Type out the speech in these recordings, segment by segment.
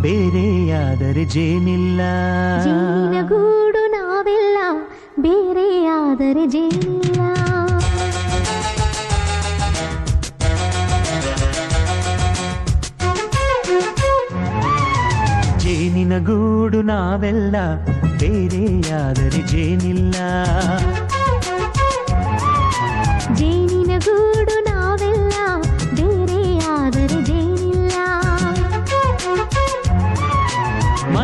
ಬೇರೆಯಾದರೆ ಜೇನಿಲ್ಲ ಜೇನಿನ ಗೂಡು ನಾವೆಲ್ಲ ಬೇರೆಯಾದರೆ ಜೇನಿಲ್ಲ ಜೇನಿನ ಗೂಡು ನಾವೆಲ್ಲ ಬೇರೆಯಾದರೆ ಜೇನಿಲ್ಲ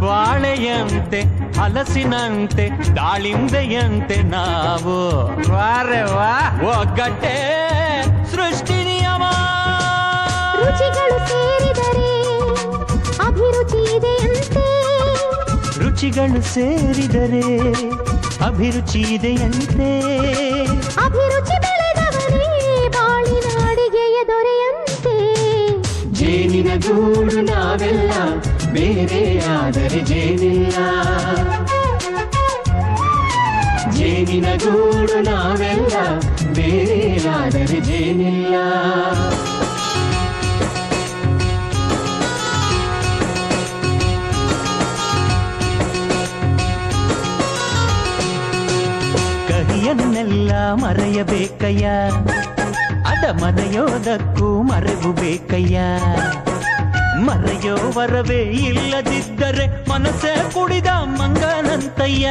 ಬಾಳೆಯಂತೆ ಹಲಸಿನಂತೆ ದಾಳಿಂಬೆಯಂತೆ ನಾವು. ವಾರೆ ವಾ. ಒಗ್ಗಟ್ಟೆ ಸೃಷ್ಟಿ ನಿಯಮ ರುಚಿಗಳು ಸೇರಿದರೆ ಅಭಿರುಚಿ ಇದೆಯಂತೆ. ರುಚಿಗಳು ಸೇರಿದರೆ ಅಭಿರುಚಿ ಇದೆಯಂತೆ. ಅಭಿರುಚಿ ನಾವೆಲ್ಲ ಬೇರೆಯಾದರೆ ಜೇನಿಲ್ಲ. ಜೇನಿನ ಗೂಡು ನಾವೆಲ್ಲ ಬೇರೆಯಾದರೆ ಜೇನಿಲ್ಲ. ಕಹಿಯನ್ನೆಲ್ಲ ಮರೆಯಬೇಕಯ್ಯ. ಅದ ಮರೆಯೋದಕ್ಕೂ ಮರೆವು ಬೇಕಯ್ಯ. ಮರೆಯೋ ವರವೇ ಇಲ್ಲದಿದ್ದರೆ ಮನಸ್ಸೇ ಕುಡಿದ ಮಂಗನಂತಯ್ಯ